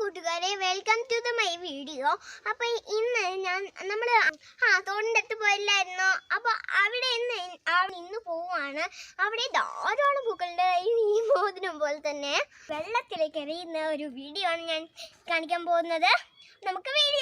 കൂട്ടുകാരെ welcome to the my video അപ്പൊ ഇന്ന് ഞാൻ നമ്മൾ ആ തോടിന്റെ പോയില്ലായിരുന്നോ? അപ്പൊ അവിടെ ഇന്ന് ഇന്ന് പോവാണ് അവിടെ ധാരാളം പൂക്കളുടെ ഈ മോതിരം പോലെ തന്നെ വെള്ളത്തിലേക്ക് എറിയുന്ന ഒരു വീഡിയോ ആണ് ഞാൻ കാണിക്കാൻ പോകുന്നത്. നമുക്ക് വീഡിയോ